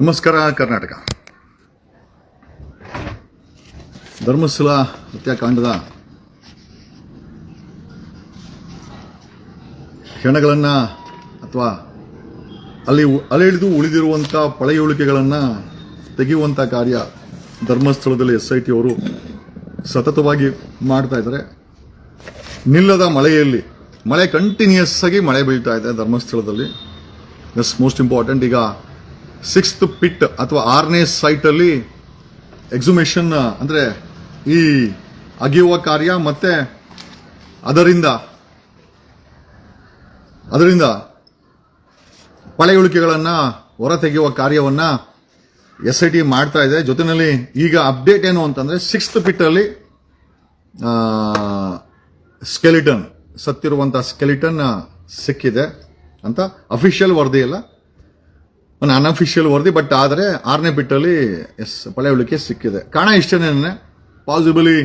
ನಮಸ್ಕಾರ, ಕರ್ನಾಟಕ. ಧರ್ಮಸ್ಥಳ ಹತ್ಯಾಕಾಂಡದ ಕ್ಷಣಗಳನ್ನು ಅಥವಾ ಅಲ್ಲಿ ಅಲೆಹಿಡಿದು ಉಳಿದಿರುವಂಥ ಪಳೆಯುಳಿಕೆಗಳನ್ನು ತೆಗೆಯುವಂಥ ಕಾರ್ಯ ಧರ್ಮಸ್ಥಳದಲ್ಲಿ ಎಸ್ ಐ ಟಿ ಅವರು ಸತತವಾಗಿ ಮಾಡ್ತಾ ಇದ್ದಾರೆ. ನಿಲ್ಲದ ಮಳೆಯಲ್ಲಿ, ಮಳೆ ಕಂಟಿನ್ಯೂಸ್ ಆಗಿ ಮಳೆ ಬೀಳ್ತಾ ಇದೆ ಧರ್ಮಸ್ಥಳದಲ್ಲಿ. ಎಸ್ ಮೋಸ್ಟ್ ಇಂಪಾರ್ಟೆಂಟ್ ಈಗ ಸಿಕ್ಸ್ತ್ ಪಿಟ್ ಅಥವಾ ಆರನೇ ಸೈಟಲ್ಲಿ ಎಕ್ಸುಮೇಷನ್ ಅಂದರೆ ಈ ಅಗೆಯುವ ಕಾರ್ಯ ಮತ್ತೆ ಅದರಿಂದ ಅದರಿಂದ ಪಳೆಯುಳಿಕೆಗಳನ್ನು ಹೊರತೆಗೆಯುವ ಕಾರ್ಯವನ್ನು ಎಸ್ ಐ ಟಿ ಮಾಡ್ತಾ ಇದೆ. ಜೊತೆಯಲ್ಲಿ ಈಗ ಅಪ್ಡೇಟ್ ಏನು ಅಂತಂದರೆ ಸಿಕ್ಸ್ತ್ ಪಿಟ್ಟಲ್ಲಿ ಸ್ಕೆಲಿಟನ್ ಸತ್ತಿರುವಂಥ ಸ್ಕೆಲಿಟನ್ ಸಿಕ್ಕಿದೆ ಅಂತ ಅಫಿಷಿಯಲ್ ವರದಿ ಇಲ್ಲ ಒಂದು ಅನ್ಅಫಿಷಿಯಲ್ ವರದಿ ಬಟ್ ಆದರೆ ಆರನೇ ಬಿಟ್ಟಲ್ಲಿ, ಎಸ್ ಪಳೆಯುಳಿಕೆ ಸಿಕ್ಕಿದೆ. ಕಾರಣ ಇಷ್ಟೇನೆ ಪಾಸಿಬಲಿ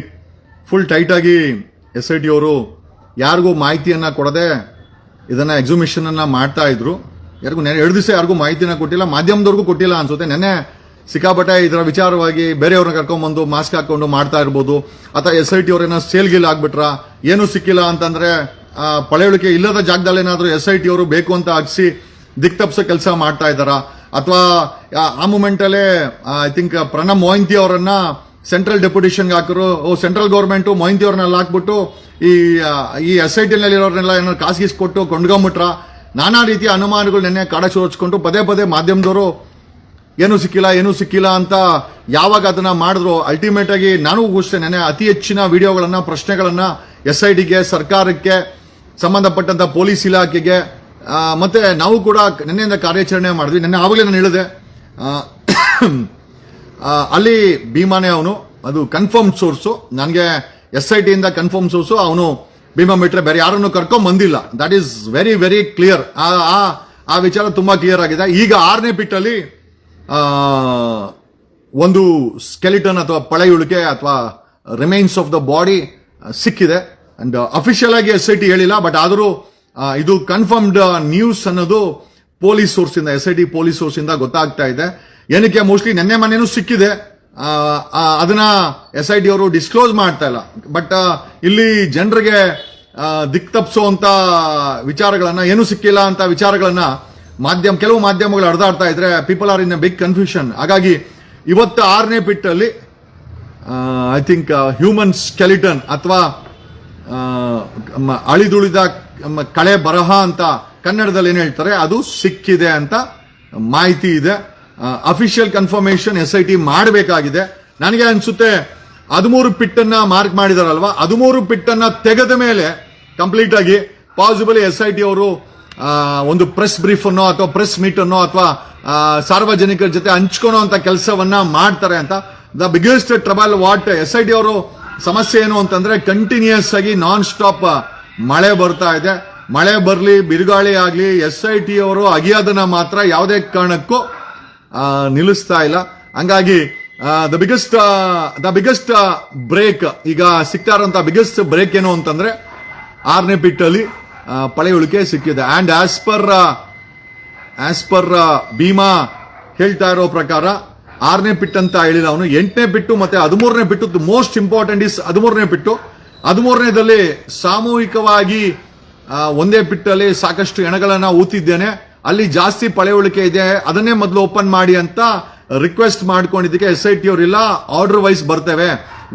ಫುಲ್ ಟೈಟಾಗಿ ಎಸ್ ಐ ಟಿ ಅವರು ಯಾರಿಗೂ ಮಾಹಿತಿಯನ್ನು ಕೊಡದೆ ಇದನ್ನು ಎಕ್ಸಿಮಿಷನನ್ನು ಮಾಡ್ತಾ ಇದ್ರು. ಯಾರಿಗೂ ನೆನೆ ಎರಡು ದಿವಸ ಯಾರಿಗೂ ಮಾಹಿತಿನ ಕೊಟ್ಟಿಲ್ಲ, ಮಾಧ್ಯಮದವ್ರಿಗೂ ಕೊಟ್ಟಿಲ್ಲ ಅನ್ಸುತ್ತೆ. ನೆನೆ ಸಿಕ್ಕಾಪಟ್ಟೆ ಇದರ ವಿಚಾರವಾಗಿ ಬೇರೆಯವ್ರನ್ನ ಕರ್ಕೊಂಡ್ಬಂದು ಮಾಸ್ಕ್ ಹಾಕೊಂಡು ಮಾಡ್ತಾ ಇರ್ಬೋದು. ಅಥವಾ ಎಸ್ ಐ ಟಿ ಸೇಲ್ ಗೀಲ್ ಆಗ್ಬಿಟ್ರ, ಏನೂ ಸಿಕ್ಕಿಲ್ಲ ಅಂತಂದ್ರೆ ಪಳೆಯುಳಿಕೆ ಇಲ್ಲದ ಜಾಗದಲ್ಲೇನಾದರೂ ಎಸ್ ಐ ಟಿ ಅವರು ಬೇಕು ಅಂತ ಹಾಕ್ಸಿ ದಿಕ್ತಪ್ಸೋ ಕೆಲಸ ಮಾಡ್ತಾ ಇದ್ದಾರ? ಅಥವಾ, ಆ ಮೂಮೆಂಟಲ್ಲೇ ಐ ಥಿಂಕ್ ಪ್ರಣಬ್ ಮೊಹಂತಿ ಅವರನ್ನು ಸೆಂಟ್ರಲ್ ಡೆಪ್ಯುಟೇಷನ್ಗೆ ಹಾಕಿರು, ಓ ಸೆಂಟ್ರಲ್ ಗೌರ್ಮೆಂಟು ಮೊಹಂತಿ ಅವ್ರನ್ನೆಲ್ಲ ಹಾಕ್ಬಿಟ್ಟು ಈ ಈ ಎಸ್ ಐ ಟಿನಲ್ಲಿರೋರನ್ನೆಲ್ಲ ಏನಾದ್ರು ಕಾಸಿಗೆ ಕೊಟ್ಟು ಕೊಂಡ್ಕೊಂಬಿಟ್ರ. ನಾನಾ ರೀತಿಯ ಅನುಮಾನಗಳು ನೆನ್ನೆ ಕಾಡ ಚೋರಿಸ್ಕೊಂಡು ಪದೇ ಪದೇ ಮಾಧ್ಯಮದವರು ಏನೂ ಸಿಕ್ಕಿಲ್ಲ ಏನೂ ಸಿಕ್ಕಿಲ್ಲ ಅಂತ ಯಾವಾಗ ಅದನ್ನ ಮಾಡಿದ್ರು. ಅಲ್ಟಿಮೇಟ್ ಆಗಿ ನಾನು ಅಷ್ಟೇ ನೆನೆ ಅತಿ ಹೆಚ್ಚಿನ ವಿಡಿಯೋಗಳನ್ನ, ಪ್ರಶ್ನೆಗಳನ್ನ ಎಸ್ ಐ ಟಿಗೆ ಸರ್ಕಾರಕ್ಕೆ, ಸಂಬಂಧಪಟ್ಟಂತ ಪೊಲೀಸ್ ಇಲಾಖೆಗೆ ಮತ್ತೆ ನಾವು ಕೂಡ ನಿನ್ನೆಯಿಂದ ಕಾರ್ಯಾಚರಣೆ ಮಾಡಿದ್ವಿ. ನಿನ್ನೆ ಆವಾಗಲೇ ನಾನು ಹೇಳಿದೆ. ಅಲ್ಲಿ ಭೀಮಾನೇ ಅವನು, ಅದು ಕನ್ಫರ್ಮ್ ಸೋರ್ಸು ನನಗೆ ಎಸ್ ಐ ಟಿಯಿಂದ ಕನ್ಫರ್ಮ್ ಸೋರ್ಸು ಅವನು ಭೀಮಾ ಬಿಟ್ರೆ ಬೇರೆ ಯಾರನ್ನು ಕರ್ಕೊಂಡು ಬಂದಿಲ್ಲ. That is very very clear ಆ ವಿಚಾರ ತುಂಬ ಕ್ಲಿಯರ್ ಆಗಿದೆ. ಈಗ ಆರನೇ ಪಿಟ್ಟಲ್ಲಿ ಒಂದು ಸ್ಕೆಲಿಟನ್ ಅಥವಾ ಪಳೆಯುಳಿಕೆ ಅಥವಾ ರಿಮೈನ್ಸ್ ಆಫ್ ದ ಬಾಡಿ ಸಿಕ್ಕಿದೆ. ಅಂಡ್ ಅಫಿಷಿಯಲ್ ಆಗಿ ಎಸ್ ಐ ಟಿ ಹೇಳಿಲ್ಲ ಬಟ್ ಆದರೂ ಇದು ಕನ್ಫರ್ಮ್ಡ್ ನ್ಯೂಸ್ ಅನ್ನೋದು ಪೊಲೀಸ್ ಸೋರ್ಸ್ ಇಂದ S I T police source ಇಂದ ಗೊತ್ತಾಗ್ತಾ ಇದೆ. ಏನಕ್ಕೆ ಮೋಸ್ಟ್ಲಿ ನೆನ್ನೆ ಮನೆಯೂ ಸಿಕ್ಕಿದೆ. ಅದನ್ನ ಎಸ್ ಐ ಟಿ ಅವರು ಡಿಸ್ಕ್ಲೋಸ್ ಮಾಡ್ತಾ ಇಲ್ಲ. ಬಟ್ ಇಲ್ಲಿ ಜನರಿಗೆ ದಿಕ್ ತಪ್ಪಿಸುವಂತ ವಿಚಾರಗಳನ್ನ, ಏನು ಸಿಕ್ಕಿಲ್ಲ ಅಂತ ವಿಚಾರಗಳನ್ನ ಮಾಧ್ಯಮ, ಕೆಲವು ಮಾಧ್ಯಮಗಳು ಹರಿದಾಡ್ತಾ ಇದ್ರೆ people are in a big confusion ಹಾಗಾಗಿ ಇವತ್ತು ಆರನೇ ಪಿಟ್ಟಲ್ಲಿ ಐ ಥಿಂಕ್ ಹ್ಯೂಮನ್ ಸ್ಕೆಲಿಟನ್ ಅಥವಾ ಅಳಿದುಳಿದ ಕಳೆ ಬರಹ ಅಂತ ಕನ್ನಡದಲ್ಲಿ ಏನು ಹೇಳ್ತಾರೆ? ಅದು ಸಿಕ್ಕಿದೆ ಅಂತ ಮಾಹಿತಿ ಇದೆ. Official confirmation S I T ಮಾಡಬೇಕಾಗಿದೆ. ನನಗೆ ಅನಿಸುತ್ತೆ, ಹದಿಮೂರು ಪಿಟ್ಟನ್ನ ಮಾರ್ಕ್ ಮಾಡಿದಾರಲ್ವ? ಹದಿಮೂರು ಪಿಟ್ಟನ್ನ ತೆಗೆದ ಮೇಲೆ ಕಂಪ್ಲೀಟ್ ಆಗಿ ಪಾಸಿಬಲಿ ಎಸ್ ಐ ಟಿ ಅವರು ಒಂದು ಪ್ರೆಸ್ ಬ್ರೀಫ್ ಅನ್ನೋ ಅಥವಾ ಪ್ರೆಸ್ ಮೀಟ್ ಅನ್ನೋ ಅಥವಾ ಸಾರ್ವಜನಿಕರ ಜೊತೆ ಹಂಚ್ಕೊಳೋ ಅಂತ ಕೆಲಸವನ್ನ ಮಾಡ್ತಾರೆ ಅಂತ. The biggest trouble what S I T ಅವರು ಸಮಸ್ಯೆ ಏನು ಅಂತಂದ್ರೆ ಕಂಟಿನ್ಯೂಸ್ ಆಗಿ ನಾನ್ ಸ್ಟಾಪ್ ಮಳೆ ಬರ್ತಾ ಇದೆ. ಮಳೆ ಬರಲಿ, ಬಿರುಗಾಳಿ ಆಗಲಿ, ಎಸ್ ಐ ಟಿ ಅವರು ಅಗಿಯೋದನ್ನ ಮಾತ್ರ ಯಾವುದೇ ಕಾರಣಕ್ಕೂ ನಿಲ್ಲಿಸ್ತಾ ಇಲ್ಲ. ಹಂಗಾಗಿ the biggest the biggest break ಈಗ ಸಿಗ್ತಾ ಇರೋಂಥ ಬಿಗ್ಗೆಸ್ಟ್ ಬ್ರೇಕ್ ಏನು ಅಂತಂದ್ರೆ, ಆರನೇ ಪಿಟ್ಟಲ್ಲಿ ಪಳೆಯುಳಿಕೆ ಸಿಕ್ಕಿದೆ. And as per as per Bheema ಹೇಳ್ತಾ ಇರೋ ಪ್ರಕಾರ, ಆರನೇ ಪಿಟ್ ಅಂತ ಹೇಳಿಲ್ಲ ಅವನು. ಎಂಟನೇ ಬಿಟ್ಟು ಮತ್ತೆ ಹದಿಮೂರನೇ ಬಿಟ್ಟು ಮೋಸ್ಟ್ ಇಂಪಾರ್ಟೆಂಟ್ ಇಸ್ ಹದಿಮೂರನೇ ಬಿಟ್ಟು ಹದಿಮೂರನೇದಲ್ಲಿ ಸಾಮೂಹಿಕವಾಗಿ ಒಂದೇ ಪಿಟ್ಟಲ್ಲಿ ಸಾಕಷ್ಟು ಹೆಣಗಳನ್ನು ಊತಿದ್ದೇನೆ. ಅಲ್ಲಿ ಜಾಸ್ತಿ ಪಳೆಯುಳಿಕೆ ಇದೆ, ಅದನ್ನೇ ಮೊದಲು ಓಪನ್ ಮಾಡಿ ಅಂತ ರಿಕ್ವೆಸ್ಟ್ ಮಾಡ್ಕೊಂಡಿದ್ದಕ್ಕೆ ಎಸ್ ಐ ಟಿ ಅವರಿಲ್ಲ, ಆರ್ಡರ್ ವೈಸ್ ಬರ್ತೇವೆ.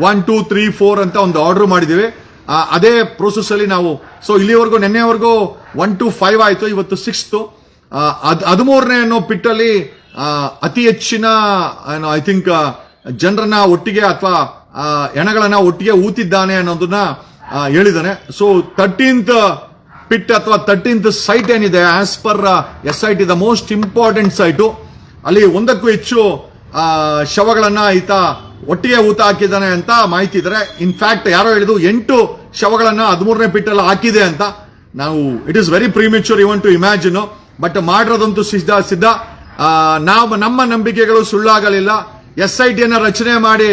ಒನ್, ಟೂ, ತ್ರೀ, ಫೋರ್ ಅಂತ ಒಂದು ಆರ್ಡರ್ ಮಾಡಿದ್ದೀವಿ. ಅದೇ ಪ್ರೋಸೆಸ್ ಅಲ್ಲಿ ನಾವು ಸೊ ಇಲ್ಲಿವರೆಗೂ, ನಿನ್ನೆವರೆಗೂ ಒನ್, ಟು, ಫೈವ್ ಆಯಿತು, ಇವತ್ತು ಸಿಕ್ಸ್ತು. ಹದಿಮೂರನೇ ಅನ್ನೋ ಪಿಟ್ಟಲ್ಲಿ ಅತಿ ಹೆಚ್ಚಿನ ಐ ಥಿಂಕ್ ಜನರನ್ನ ಒಟ್ಟಿಗೆ ಅಥವಾ ಹೆಣಗಳನ್ನ ಒಟ್ಟಿಗೆ ಊತಿದ್ದಾನೆ ಅನ್ನೋದನ್ನ ಹೇಳಿದ್ದಾನೆ ಸೊ ತರ್ಟೀನ್ತ್ ಪಿಟ್ ಅಥವಾ ತರ್ಟೀನ್ತ್ ಸೈಟ್ ಏನಿದೆ as per S I T the most important site ಅಲ್ಲಿ ಒಂದಕ್ಕೂ ಹೆಚ್ಚು ಶವಗಳನ್ನ ಈತ ಒಟ್ಟಿಗೆ ಊತ ಹಾಕಿದ್ದಾನೆ ಅಂತ ಮಾಹಿತಿ ಇದ್ದಾರೆ ಇನ್ಫ್ಯಾಕ್ಟ್ ಯಾರೋ ಹೇಳಿದ್ರು, ಎಂಟು ಶವಗಳನ್ನ ಹದಿಮೂರನೇ ಪಿಟ್ಟಲ್ಲಿ ಹಾಕಿದೆ ಅಂತ. ನಾವು it is very premature even to imagine but ಮಾಡಿರೋದಂತೂ ಸಿದ್ಧ ಸಿದ್ಧ. ನಾವು, ನಮ್ಮ ನಂಬಿಕೆಗಳು ಸುಳ್ಳಾಗಲಿಲ್ಲ. ಎಸ್ ಐ ಟಿಯನ್ನು ರಚನೆ ಮಾಡಿ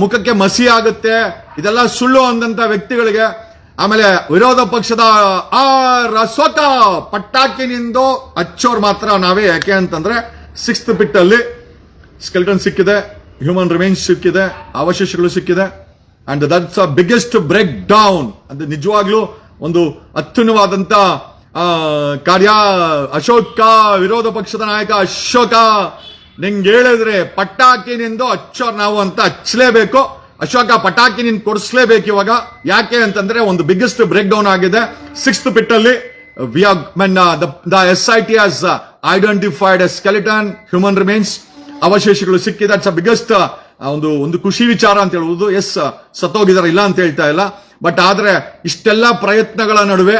ಮುಖಕ್ಕೆ ಮಸಿ ಆಗುತ್ತೆ. ಇದೆಲ್ಲ ಸುಳ್ಳು ಅಂದಂತ ವ್ಯಕ್ತಿಗಳಿಗೆ ಆಮೇಲೆ ವಿರೋಧ ಪಕ್ಷದ ಆ ರಸೋತ ಪಟ್ಟಾಕಿನಿಂದ ಹಚ್ಚೋರ್ ಮಾತ್ರ ನಾವೇ. ಯಾಕೆ ಅಂತಂದ್ರೆ ಸಿಕ್ಸ್ತ್ ಬಿಟ್ ಅಲ್ಲಿ ಸ್ಕೆಲ್ಟನ್ ಸಿಕ್ಕಿದೆ ಹ್ಯೂಮನ್ ರಿಮೈನ್ಸ್ ಸಿಕ್ಕಿದೆ, ಅವಶೇಷಗಳು ಸಿಕ್ಕಿದೆ and that's a biggest break down ಅಂದ್ರೆ ನಿಜವಾಗ್ಲೂ ಒಂದು ಅತ್ಯುನ್ನವಾದಂತ ಕಾರ್ಯ, ಅಶೋಕ, ವಿರೋಧ ಪಕ್ಷದ ನಾಯಕ ಅಶೋಕ ನಿಂಗೆ ಹೇಳಿದ್ರೆ ಪಟಾಕಿ ನಿಂದು ಹಚ್ಚೋರ್ ನಾವು ಅಂತ ಹಚ್ಚಲೇಬೇಕು ಅಶೋಕ, ಪಟಾಕಿ ನಿನ್ ಕೊಡಿಸ್ಲೇಬೇಕು ಇವಾಗ. ಯಾಕೆ ಅಂತಂದ್ರೆ ಒಂದು ಬಿಗ್ಗೆಸ್ಟ್ ಬ್ರೇಕ್ ಡೌನ್ ಆಗಿದೆ. ಸಿಕ್ಸ್ತ್ ಪಿಟ್ ಅಲ್ಲಿ we the S I T has identified skeleton human remains ಅವಶೇಷಗಳು ಸಿಕ್ಕಿದೆ. ಅಟ್ಸ್ ಬಿಗ್ಗೆಸ್ಟ್ ಒಂದು ಒಂದು ಖುಷಿ ವಿಚಾರ ಅಂತ ಹೇಳ್ಬೋದು. ಎಸ್ ಸತ್ತೋಗಿದಾರೆ, ಇಲ್ಲ ಅಂತ ಹೇಳ್ತಾ ಇಲ್ಲ. ಬಟ್ ಆದ್ರೆ ಇಷ್ಟೆಲ್ಲ ಪ್ರಯತ್ನಗಳ ನಡುವೆ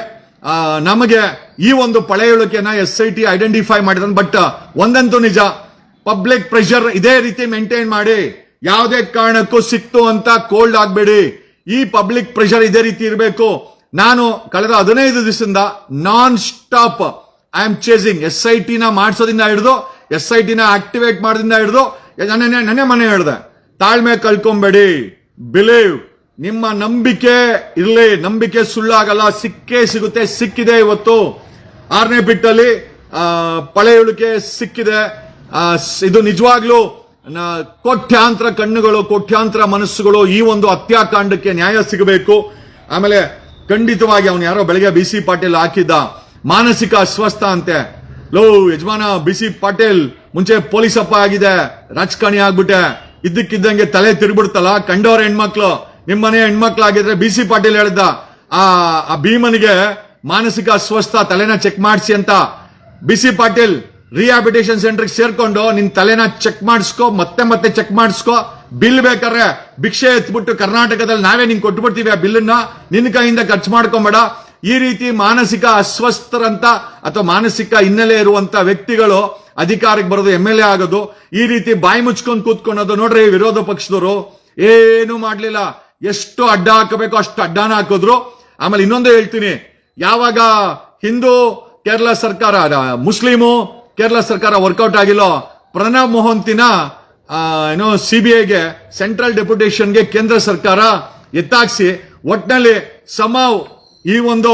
ನಮಗೆ ಈ ಒಂದು ಪಳೆಯುಳಿಕೆಯನ್ನ ಎಸ್ ಐ ಟಿ ಐಡೆಂಟಿಫೈ ಮಾಡಿದ ಬಟ್ ಒಂದಂತೂ ನಿಜ ಪಬ್ಲಿಕ್ ಪ್ರೆಷರ್ ಇದೇ ರೀತಿ ಮೇಂಟೈನ್ ಮಾಡಿ, ಯಾವುದೇ ಕಾರಣಕ್ಕೂ ಸಿಕ್ತು ಅಂತ ಕೋಲ್ಡ್ ಆಗಬೇಡಿ. ಈ ಪಬ್ಲಿಕ್ ಪ್ರೆಷರ್ ಇದೇ ರೀತಿ ಇರಬೇಕು. ನಾನು ಕಳೆದ ಹದಿನೈದು ದಿವಸದಿಂದ non stop I am chasing S I ಟಿನ ಮಾಡಿಸೋದಿಂದ ಹಿಡಿದು ಎಸ್ ಐ ಟಿನ ಆಕ್ಟಿವೇಟ್ ಮಾಡೋದಿಂದ ಹಿಡಿದು, ನನ್ನೇ ನನ್ನೇ ಮನೆ ಹೇಳಿದೆ, ತಾಳ್ಮೆ ಕಳ್ಕೊಂಬೇಡಿ. ಬಿಲೀವ್ ನಿಮ್ಮ ನಂಬಿಕೆ ಇರಲಿ. ನಂಬಿಕೆ ಸುಳ್ಳಾಗಲ್ಲ, ಸಿಕ್ಕೇ ಸಿಗುತ್ತೆ, ಸಿಕ್ಕಿದೆ ಇವತ್ತು. ಆರನೇ ಬಿಟ್ಟಲ್ಲಿ ಪಳೆಯುಳಿಕೆ ಸಿಕ್ಕಿದೆ. ಇದು ನಿಜವಾಗ್ಲೂ ಕೋಟ್ಯಾಂತರ ಕಣ್ಣುಗಳು, ಕೋಟ್ಯಾಂತರ ಮನಸ್ಸುಗಳು ಈ ಒಂದು ಹತ್ಯಾಕಾಂಡಕ್ಕೆ ನ್ಯಾಯ ಸಿಗಬೇಕು. ಆಮೇಲೆ ಖಂಡಿತವಾಗಿ ಅವನು ಯಾರೋ ಬೆಳಗ್ಗೆ ಬಿ ಸಿ ಪಾಟೀಲ್ ಹಾಕಿದ್ದ ಮಾನಸಿಕ ಅಸ್ವಸ್ಥ ಅಂತೆ. ಲೋ, ಯಜಮಾನ ಬಿ ಸಿ ಪಾಟೀಲ್, ಮುಂಚೆ ಪೊಲೀಸಪ್ಪ ಆಗಿದೆ, ರಾಜಕಾರಣಿ ಆಗ್ಬಿಟ್ಟೆ. ಇದ್ದಕ್ಕಿದ್ದಂಗೆ ತಲೆ ತಿರುಗ್ಬಿಡ್ತಲ್ಲ, ಕಂಡವ್ರ ಹೆಣ್ಮಕ್ಳು, ನಿಮ್ಮನೆ ಹೆಣ್ಮಕ್ಳಾಗಿದ್ರೆ ಬಿ ಸಿ ಪಾಟೀಲ್ ಹೇಳ್ದ ಆ ಆ ಭೀಮನಿಗೆ ಮಾನಸಿಕ ಅಸ್ವಸ್ಥ, ತಲೆನ ಚೆಕ್ ಮಾಡಿಸಿ ಅಂತ. B C Patil rehabilitation centre ಸೇರ್ಕೊಂಡು ನಿನ್ ತಲೆನ ಚೆಕ್ ಮಾಡಿಸ್ಕೊ, ಮತ್ತೆ ಮತ್ತೆ ಚೆಕ್ ಮಾಡಿಸ್ಕೊ. ಬಿಲ್ ಬೇಕಾದ್ರೆ ಭಿಕ್ಷೆ ಎತ್ಬಿಟ್ಟು ಕರ್ನಾಟಕದಲ್ಲಿ ನಾವೇ ನಿಂಗೆ ಕೊಟ್ಬಿಡ್ತೀವಿ ಆ ಬಿಲ್ಲನ್ನ ನಿನ್ನ ಕೈಯಿಂದ ಖರ್ಚು ಮಾಡ್ಕೊಂಬೇಡ. ಈ ರೀತಿ ಮಾನಸಿಕ ಅಸ್ವಸ್ಥರಂತ ಅಥವಾ ಮಾನಸಿಕ ಹಿನ್ನೆಲೆ ಇರುವಂತ ವ್ಯಕ್ತಿಗಳು ಅಧಿಕಾರಕ್ಕೆ ಬರೋದು ಎಂ ಎಲ್ ಎ ಆಗೋದು. ಈ ರೀತಿ ಬಾಯಿ ಮುಚ್ಕೊಂಡು ಕೂತ್ಕೊಳೋದು ನೋಡ್ರಿ ವಿರೋಧ ಪಕ್ಷದವರು. ಏನು ಮಾಡ್ಲಿಲ್ಲ. ಎಷ್ಟು ಅಡ್ಡ ಹಾಕಬೇಕು ಅಷ್ಟು ಅಡ್ಡಾನ ಹಾಕಿದ್ರು. ಆಮೇಲೆ ಇನ್ನೊಂದು ಹೇಳ್ತೀನಿ. ಯಾವಾಗ ಹಿಂದೂ, ಕೇರಳ ಸರ್ಕಾರ ಮುಸ್ಲಿಮು ಕೇರಳ ಸರ್ಕಾರ ವರ್ಕೌಟ್ ಆಗಿಲ್ಲೋ, ಪ್ರಣಬ್ ಮೋಹಂತಿನ ಏನು ಸಿ ಬಿ ಐಗೆ ಸೆಂಟ್ರಲ್ ಡೆಪ್ಯುಟೇಷನ್ಗೆ ಕೇಂದ್ರ ಸರ್ಕಾರ ಎತ್ತಾಕ್ಸಿ ಒಟ್ಟಿನಲ್ಲಿ ಸಮಾವ್ ಈ ಒಂದು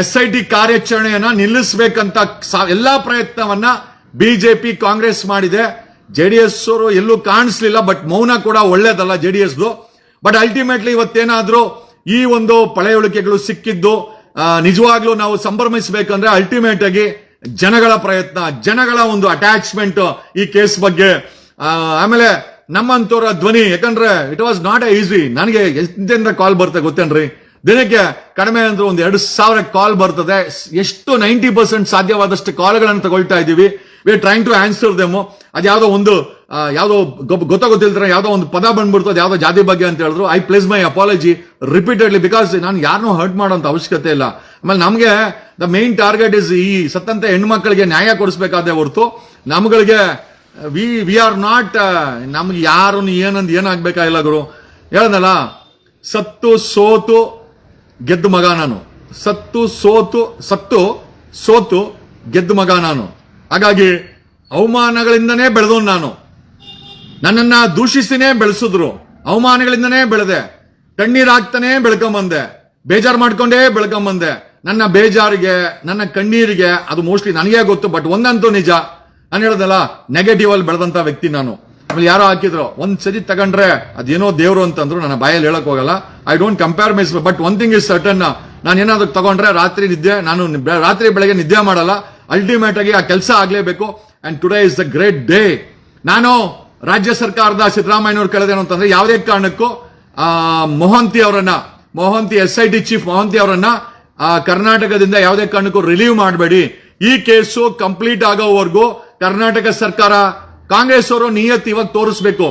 ಎಸ್ ಐ ಟಿ ಕಾರ್ಯಾಚರಣೆಯನ್ನು ನಿಲ್ಲಿಸಬೇಕಂತ ಎಲ್ಲಾ ಪ್ರಯತ್ನವನ್ನ ಬಿಜೆಪಿ ಕಾಂಗ್ರೆಸ್ ಮಾಡಿದೆ. ಜೆ ಜೆಡಿಎಸ್ ಅವರು ಎಲ್ಲೂ ಕಾಣಿಸ್ಲಿಲ್ಲ ಬಟ್ ಮೌನ ಕೂಡ ಒಳ್ಳೇದಲ್ಲ ಜೆಡಿಎಸ್ದು ಬಟ್ ಅಲ್ಟಿಮೇಟ್ಲಿ ಇವತ್ತೇನಾದರೂ ಈ ಒಂದು ಪಳೆಯುಳಿಕೆಗಳು ಸಿಕ್ಕಿದ್ದು ನಿಜವಾಗ್ಲೂ ನಾವು ಸಂಭ್ರಮಿಸಬೇಕಂದ್ರೆ ಅಲ್ಟಿಮೇಟ್ ಆಗಿ ಜನಗಳ ಪ್ರಯತ್ನ, ಜನಗಳ ಒಂದು ಅಟ್ಯಾಚ್ಮೆಂಟ್ ಈ ಕೇಸ್ ಬಗ್ಗೆ. ಆಮೇಲೆ ನಮ್ಮಂತವರ ಧ್ವನಿ, ಯಾಕಂದ್ರೆ it was not a easy ನನಗೆ ಎಂತೆಂದ್ರೆ ಕಾಲ್ ಬರುತ್ತೆ ಗೊತ್ತೇನ್ರಿ? ದಿನಕ್ಕೆ ಕಡಿಮೆ ಅಂದ್ರೆ ಒಂದು ಎರಡು ಸಾವಿರ ಕಾಲ್ ಬರ್ತದೆ. ಎಷ್ಟು ನೈಂಟಿ ಪರ್ಸೆಂಟ್ ಸಾಧ್ಯವಾದಷ್ಟು ಕಾಲ್ಗಳನ್ನು ತಗೊಳ್ತಾ ಇದೀವಿ ವಿ ಟ್ರೈಂಗ್ ಟು ಆನ್ಸರ್ ಅದು ಯಾವುದೋ ಒಂದು ಯಾವುದೋ ಯಾವ್ದೋ ಯಾವುದೋ ಒಂದು ಪದ ಬಂದ್ಬಿಡ್ತು ಅದು ಯಾವುದೋ ಜಾತಿ ಬಗ್ಗೆ ಅಂತ ಹೇಳಿದ್ರು. I place my apology repeatedly because ನಾನು ಯಾರನ್ನೂ ಹರ್ಟ್ ಮಾಡೋಂಥ ಅವಶ್ಯಕತೆ ಇಲ್ಲ. ಆಮೇಲೆ ನಮಗೆ ದ ಮೇನ್ ಟಾರ್ಗೆಟ್ ಇಸ್ ಈ ಸತ್ತಂತ ಹೆಣ್ಮಕ್ಳಿಗೆ ನ್ಯಾಯ ಕೊಡಿಸ್ಬೇಕಾದ್ರೆ ಹೊರತು ನಮ್ಗಳಿಗೆ ವಿ ವಿ ಆರ್ ನಾಟ್ ನಮ್ಗೆ ಯಾರು ಏನಂದ್ ಏನಾಗಬೇಕಾಗಿಲ್ಲ ಗುರು. ಹೇಳದಲ್ಲ, ಸತ್ತು, ಸೋತು, ಗೆದ್ದು ಮಗ ನಾನು. ಸತ್ತು, ಸೋತು ಸತ್ತು, ಸೋತು, ಗೆದ್ದು ಮಗ ನಾನು. ಹಾಗಾಗಿ ಅವಮಾನಗಳಿಂದನೇ ಬೆಳೆದೋನು ನಾನು. ನನ್ನನ್ನ ದೂಷಿಸಿನೇ ಬೆಳೆಸಿದ್ರು. ಅವಮಾನಗಳಿಂದನೇ ಬೆಳೆದೆ. ಕಣ್ಣೀರ್ ಹಾಕ್ತಾನೆ ಬೆಳ್ಕೊಂಬಂದೆ. ಬೇಜಾರು ಮಾಡ್ಕೊಂಡೇ ಬೆಳ್ಕೊಂಬಂದೆ. ನನ್ನ ಬೇಜಾರಿಗೆ, ನನ್ನ ಕಣ್ಣೀರಿಗೆ, ಅದು ಮೋಸ್ಟ್ಲಿ ನನಗೇ ಗೊತ್ತು ಬಟ್ ಒಂದಂತೂ ನಿಜ. ನಾನು ಹೇಳೋದಲ್ಲ ನೆಗೆಟಿವ್ ಅಲ್ಲಿ ಬೆಳೆದಂತ ವ್ಯಕ್ತಿ ನಾನು. ಆಮೇಲೆ ಯಾರೋ ಹಾಕಿದ್ರು, ಒಂದ್ ಸರಿ ತಗೊಂಡ್ರೆ ಅದೇನೋ ದೇವ್ರು ಅಂತಂದ್ರು, ನನ್ನ ಬಾಯಲ್ಲಿ ಹೇಳಕ್ ಹೋಗಲ್ಲ. I don't compare mice but one thing is certain ನಾನು ಏನಾದ್ರು ತಗೊಂಡ್ರೆ ರಾತ್ರಿ ನಿದ್ದೆ, ನಾನು ರಾತ್ರಿ ಬೆಳಗ್ಗೆ ನಿದ್ದೆ ಮಾಡಲ್ಲ. ಅಲ್ಟಿಮೇಟ್ ಆಗಿ ಆ ಕೆಲಸ ಆಗಲೇಬೇಕು. And today is the great day ನಾನು ರಾಜ್ಯ ಸರ್ಕಾರದ ಸಿದ್ದರಾಮಯ್ಯನವ್ರು ಕೇಳಿದೇನು ಅಂತಂದ್ರೆ ಯಾವುದೇ ಕಾರಣಕ್ಕೂ ಮೊಹಂತಿ ಅವರನ್ನ, Mohanty S I T chief Mohanty ಅವರನ್ನ ಕರ್ನಾಟಕದಿಂದ ಯಾವುದೇ ಕಾರಣಕ್ಕೂ ರಿಲೀವ್ ಮಾಡಬೇಡಿ. ಈ ಕೇಸು ಕಂಪ್ಲೀಟ್ ಆಗೋವರೆಗೂ ಕರ್ನಾಟಕ ಸರ್ಕಾರ, ಕಾಂಗ್ರೆಸ್ ಅವರು ನಿಯತ್ ಇವಾಗ ತೋರಿಸ್ಬೇಕು.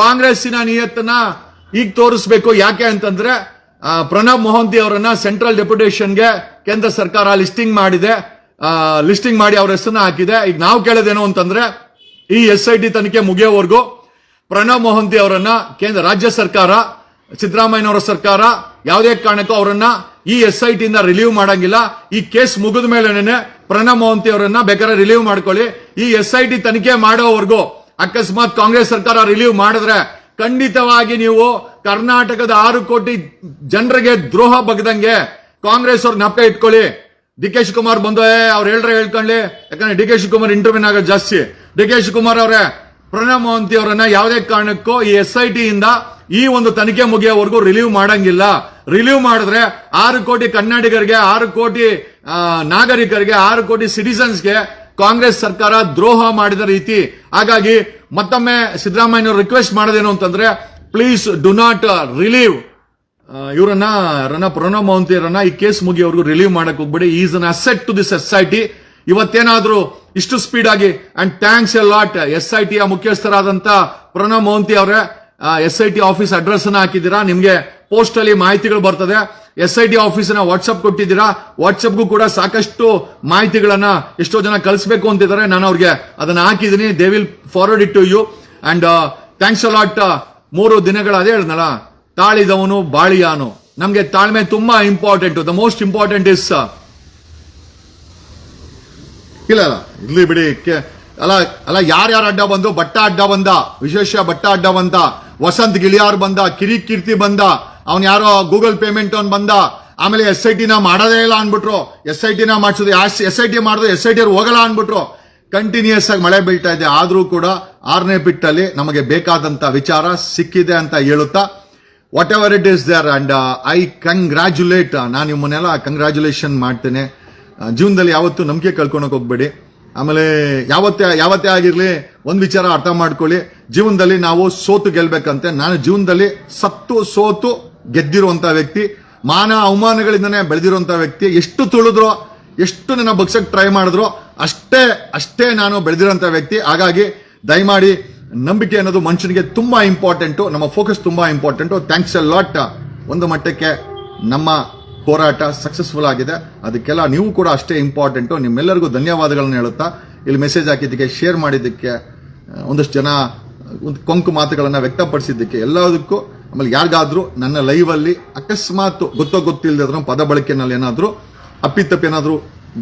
ಕಾಂಗ್ರೆಸ್ಸಿನ ನಿಯತ್ತನ್ನ ಈಗ ತೋರಿಸ್ಬೇಕು. ಯಾಕೆ ಅಂತಂದ್ರೆ ಪ್ರಣಬ್ ಮೊಹಂತಿ ಅವರನ್ನ ಸೆಂಟ್ರಲ್ ಡೆಪ್ಯುಟೇಷನ್ಗೆ ಕೇಂದ್ರ ಸರ್ಕಾರ ಲಿಸ್ಟಿಂಗ್ ಮಾಡಿದೆ. ಲಿಸ್ಟಿಂಗ್ ಮಾಡಿ ಅವ್ರ ಹೆಸರನ್ನ ಹಾಕಿದೆ. ಈಗ ನಾವು ಕೇಳೋದೇನು ಅಂತಂದ್ರೆ, ಈ ಎಸ್ ಐ ಟಿ ತನಿಖೆ ಮುಗಿಯೋವರೆಗೂ ಪ್ರಣಬ್ ಮೊಹಂತಿ ಅವರನ್ನ ಕೇಂದ್ರ, ರಾಜ್ಯ ಸರ್ಕಾರ, ಸಿದ್ದರಾಮಯ್ಯನವರ ಸರ್ಕಾರ ಯಾವುದೇ ಕಾರಣಕ್ಕೂ ಅವರನ್ನ ಈ ಎಸ್ ಐ ಟಿಯಿಂದ ರಿಲೀವ್ ಮಾಡಂಗಿಲ್ಲ. ಈ ಕೇಸ್ ಮುಗಿದ ಮೇಲೆನೆ ಪ್ರಣವ್ ಮೋಹಂತಿ ಅವರನ್ನ ಬೇಕಾದ್ರೆ ರಿಲೀವ್ ಮಾಡ್ಕೊಳ್ಳಿ. ಈ ಎಸ್ ಐ ಟಿ ತನಿಖೆ ಮಾಡೋವರೆಗೂ ಅಕಸ್ಮಾತ್ ಕಾಂಗ್ರೆಸ್ ಸರ್ಕಾರ ರಿಲೀವ್ ಮಾಡಿದ್ರೆ ಖಂಡಿತವಾಗಿ ನೀವು ಕರ್ನಾಟಕದ ಆರು ಕೋಟಿ ಜನರಿಗೆ ದ್ರೋಹ ಬಗ್ದಂಗೆ ಕಾಂಗ್ರೆಸ್ ಅವ್ರ ನಪ್ಪ ಇಟ್ಕೊಳ್ಳಿ. ಡಿ ಕೆ ಶಿವಕುಮಾರ್ ಬಂದು ಅವ್ರು ಹೇಳ್ರೆ ಹೇಳ್ಕೊಳ್ಳಿ. ಯಾಕಂದ್ರೆ ಡಿ ಕೆ ಶಿವಕುಮಾರ್ ಇಂಟರ್ವ್ಯೂನ್ ಆಗೋದು ಜಾಸ್ತಿ. ಡಿ ಕೆ ಶಿವಕುಮಾರ್ ಅವರೇ ಪ್ರಣಬ್ ಮೋಹಂತಿ ಅವರನ್ನ ಯಾವುದೇ ಕಾರಣಕ್ಕೂ ಈ ಎಸ್ ಐ ಟಿ ಇಂದ ಈ ಒಂದು ತನಿಖೆ ಮುಗಿಯೋವರೆಗೂ ರಿಲೀವ್ ಮಾಡಂಗಿಲ್ಲ. ರಿಲೀವ್ ಮಾಡಿದ್ರೆ ಆರು ಕೋಟಿ ಕನ್ನಡಿಗರಿಗೆ, ಆರು ಕೋಟಿ ನಾಗರಿಕರಿಗೆ, ಆರು ಕೋಟಿ ಸಿಟಿಸನ್ಸ್ಗೆ ಕಾಂಗ್ರೆಸ್ ಸರ್ಕಾರ ದ್ರೋಹ ಮಾಡಿದ ರೀತಿ. ಹಾಗಾಗಿ ಮತ್ತೊಮ್ಮೆ ಸಿದ್ದರಾಮಯ್ಯ ರಿಕ್ವೆಸ್ಟ್ ಮಾಡೋದೇನು ಅಂತಂದ್ರೆ ಪ್ಲೀಸ್ ಡು ನಾಟ್ ರಿಲೀವ್ ಇವರನ್ನ ರನ್ನ ಮಹಂತಿ ಅವರನ್ನ ಈ ಕೇಸ್ ಮುಗಿಯವರೆಗೂ ರಿಲೀವ್ ಮಾಡಕ್ ಹೋಗ್ಬೇಡಿ. Is an asset to this S I T ಇವತ್ತೇನಾದ್ರೂ ಇಷ್ಟು ಸ್ಪೀಡ್ ಆಗಿ and thanks a lot S I ಟಿಯ ಮುಖ್ಯಸ್ಥರಾದಂತ ಪ್ರಣವ್ ಮೋಹಂತಿ ಅವರೇ. S I T office address ಅನ್ನ ಹಾಕಿದ್ದೀರಾ? ನಿಮ್ಗೆ ಪೋಸ್ಟ್ ಅಲ್ಲಿ ಮಾಹಿತಿಗಳು ಬರ್ತದೆ. ಎಸ್ ಐ ಟಿ ಆಫೀಸ್ನ ವಾಟ್ಸ್ಆಪ್ ಕೊಟ್ಟಿದ್ದೀರಾ? ವಾಟ್ಸಪ್ಗೂ ಕೂಡ ಸಾಕಷ್ಟು ಮಾಹಿತಿಗಳನ್ನ ಎಷ್ಟೋ ಜನ ಕಳಿಸ್ಬೇಕು ಅಂತಿದ್ದಾರೆ. ನಾನು ಅವ್ರಿಗೆ ಅದನ್ನ ಹಾಕಿದ್ದೀನಿ. They will forward it to you and thanks a lot ಮೂರು ದಿನಗಳ ಅದೇ ಹೇಳ್ದಲ್ಲ? ತಾಳಿದವನು ಬಾಳಿಯಾನು. ನಮಗೆ ತಾಳ್ಮೆ ತುಂಬಾ important the most important is ಇಲ್ಲ ಇರ್ಲಿ ಬಿಡಿ. ಅಲ್ಲ ಅಲ್ಲ, ಯಾರ್ಯಾರು ಅಡ್ಡ ಬಂದು ಬಟ್ಟ ಅಡ್ಡ ಬಂದ, ವಿಶೇಷ ಬಟ್ಟ ಅಡ್ಡ ಬಂದ, ವಸಂತ್ ಗಿಳಿಯಾರ್ ಬಂದ ಕಿರಿ ಕೀರ್ತಿ ಬಂದ, ಅವನ್ ಯಾರೋ ಗೂಗಲ್ ಪೇಮೆಂಟ್ ಅವ್ನು ಬಂದ, ಆಮೇಲೆ ಎಸ್ ಐ ಟಿನ ಮಾಡೋದೇ ಇಲ್ಲ ಅನ್ಬಿಟ್ರು ಎಸ್ ಐ ಟಿನ ಮಾಡಿಸೋದು ಎಸ್ ಐ ಟಿ ಮಾಡಿದ್ರು ಎಸ್ ಐ ಟಿ ಹೋಗಲ್ಲ ಅನ್ಬಿಟ್ರು ಕಂಟಿನ್ಯೂಸ್ ಆಗಿ ಮಳೆ ಬೀಳ್ತಾ ಇದೆ. ಆದರೂ ಕೂಡ ಆರನೇ ಬಿಟ್ಟಲ್ಲಿ ನಮಗೆ ಬೇಕಾದಂತ ವಿಚಾರ ಸಿಕ್ಕಿದೆ ಅಂತ ಹೇಳುತ್ತಾ whatever it is there and I congratulate ನಾನು ನಿಮ್ಮನ್ನೆಲ್ಲ ಕಂಗ್ರ್ಯಾಚುಲೇಷನ್ ಮಾಡ್ತೇನೆ. ಜೀವನದಲ್ಲಿ ಯಾವತ್ತೂ ನಂಬಿಕೆ ಕಳ್ಕೊಳಕ್ ಹೋಗ್ಬೇಡಿ. ಆಮೇಲೆ ಯಾವತ್ತೇ ಯಾವತ್ತೇ ಆಗಿರಲಿ, ಒಂದು ವಿಚಾರ ಅರ್ಥ ಮಾಡ್ಕೊಳ್ಳಿ. ಜೀವನದಲ್ಲಿ ನಾವು ಸೋತು ಗೆಲ್ಬೇಕಂತೆ. ನಾನು ಜೀವನದಲ್ಲಿ ಸತ್ತು ಸೋತು ಗೆದ್ದಿರುವಂಥ ವ್ಯಕ್ತಿ, ಮಾನ ಅವಮಾನಗಳಿಂದನೇ ಬೆಳೆದಿರುವಂಥ ವ್ಯಕ್ತಿ. ಎಷ್ಟು ತುಳಿದ್ರು, ಎಷ್ಟು ನನ್ನ ಬಗ್ಸಕ್ಕೆ ಟ್ರೈ ಮಾಡಿದ್ರು, ಅಷ್ಟೇ ಅಷ್ಟೇ ನಾನು ಬೆಳೆದಿರೋಂಥ ವ್ಯಕ್ತಿ. ಹಾಗಾಗಿ ದಯಮಾಡಿ ನಂಬಿಕೆ ಅನ್ನೋದು ಮನುಷ್ಯನಿಗೆ ತುಂಬಾ ಇಂಪಾರ್ಟೆಂಟು ನಮ್ಮ ಫೋಕಸ್ ತುಂಬಾ ಇಂಪಾರ್ಟೆಂಟು ಥ್ಯಾಂಕ್ಸ್ ಅ ಲಾಟ್ ಒಂದು ಮಟ್ಟಕ್ಕೆ ನಮ್ಮ ಹೋರಾಟ ಸಕ್ಸಸ್ಫುಲ್ ಆಗಿದೆ. ಅದಕ್ಕೆಲ್ಲ ನೀವು ಕೂಡ ಅಷ್ಟೇ ಇಂಪಾರ್ಟೆಂಟು ನಿಮ್ಮೆಲ್ಲರಿಗೂ ಧನ್ಯವಾದಗಳನ್ನು ಹೇಳುತ್ತಾ, ಇಲ್ಲಿ ಮೆಸೇಜ್ ಹಾಕಿದ್ದಕ್ಕೆ ಶೇರ್ ಮಾಡಿದ್ದಕ್ಕೆ ಒಂದಷ್ಟು ಜನ, ಒಂದು ಕೊಂಕು ಮಾತುಗಳನ್ನು ವ್ಯಕ್ತಪಡಿಸಿದ್ದಕ್ಕೆ ಎಲ್ಲದಕ್ಕೂ ಆಮೇಲೆ ಯಾರಿಗಾದ್ರೂ ನನ್ನ ಲೈವ್ ಅಲ್ಲಿ ಅಕಸ್ಮಾತ್ ಗೊತ್ತೋ ಗೊತ್ತಿಲ್ಲದ ಪದ ಬಳಕೆನಲ್ಲಿ ಏನಾದರೂ, ಅಪ್ಪಿತಪ್ಪಿ ಏನಾದ್ರೂ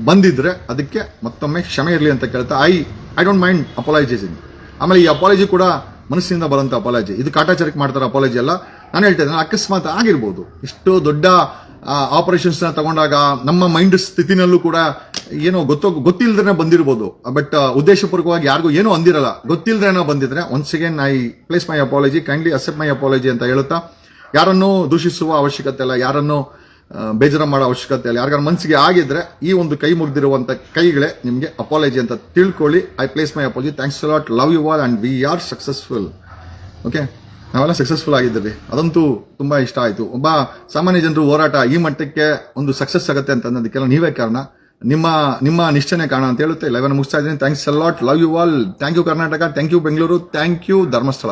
ಬಂದಿದ್ರೆ ಅದಕ್ಕೆ ಮತ್ತೊಮ್ಮೆ ಕ್ಷಮೆ ಇರಲಿ ಅಂತ ಕೇಳ್ತಾ I I don't mind apologising ಆಮೇಲೆ ಈ ಅಪಾಲಜಿ ಕೂಡ ಮನಸ್ಸಿನಿಂದ ಬರುವಂತ ಅಪಾಲಜಿ ಇದು ಕಾಟಾಚಾರಕ್ಕೆ ಮಾಡ್ತಾರೆ ಅಪಾಲಜಿ ಅಲ್ಲ. ನಾನು ಹೇಳ್ತಾ ಇದ್ದೇನೆ, ಅಕಸ್ಮಾತ್ ಆಗಿರ್ಬೋದು. ಇಷ್ಟು ದೊಡ್ಡ ಆಪರೇಷನ್ಸ್ನ ತಗೊಂಡಾಗ ನಮ್ಮ ಮೈಂಡ್ ಸ್ಥಿತಿನಲ್ಲೂ ಕೂಡ ಏನೋ ಗೊತ್ತೋ ಗೊತ್ತಿಲ್ಲದ್ರೆ ಬಂದಿರ್ಬೋದು. ಬಟ್ ಉದ್ದೇಶಪೂರ್ವಕವಾಗಿ ಯಾರಿಗೂ ಏನೂ ಅಂದಿರಲ್ಲ. ಗೊತ್ತಿಲ್ಲದ್ರೆ ಬಂದಿದ್ರೆ once again I place my apology kindly accept my apology ಅಂತ ಹೇಳುತ್ತಾ, ಯಾರನ್ನೂ ದೂಷಿಸುವ ಅವಶ್ಯಕತೆ ಇಲ್ಲ, ಯಾರನ್ನೂ ಬೇಜಾರ ಮಾಡೋ ಅವಶ್ಯಕತೆ ಇಲ್ಲ. ಯಾರಿಗಾರ ಮನಸ್ಸಿಗೆ ಆಗಿದ್ರೆ ಈ ಒಂದು ಕೈ ಮುಗಿದಿರುವಂತ ಕೈಗಳೇ ನಿಮಗೆ ಅಪಾಲಜಿ ಅಂತ ತಿಳ್ಕೊಳ್ಳಿ. I place my apology thanks lot love you all and we are successful okay ನಾವೆಲ್ಲ ಸಕ್ಸಸ್ಫುಲ್ ಆಗಿದ್ದೀವಿ. ಅದಂತೂ ತುಂಬ ಇಷ್ಟ ಆಯಿತು. ಒಬ್ಬ ಸಾಮಾನ್ಯ ಜನರು ಹೋರಾಟ ಈ ಮಟ್ಟಕ್ಕೆ ಒಂದು ಸಕ್ಸಸ್ ಆಗುತ್ತೆ ಅಂತ ಅನ್ನೋದಕ್ಕೆಲ್ಲ ನೀವೇ ಕಾರಣ. ನಿಮ್ಮ ನಿಮ್ಮ ನಿಷ್ಠೆನೆ ಕಾರಣ ಅಂತ ಹೇಳುತ್ತೆ. ಲೆವೆನ್ ಮುಗಿಸ್ತಾ ಇದ್ದೀನಿ. Thanks lot love you all thank you Karnataka thank you Bengaluru thank you Dharmasthala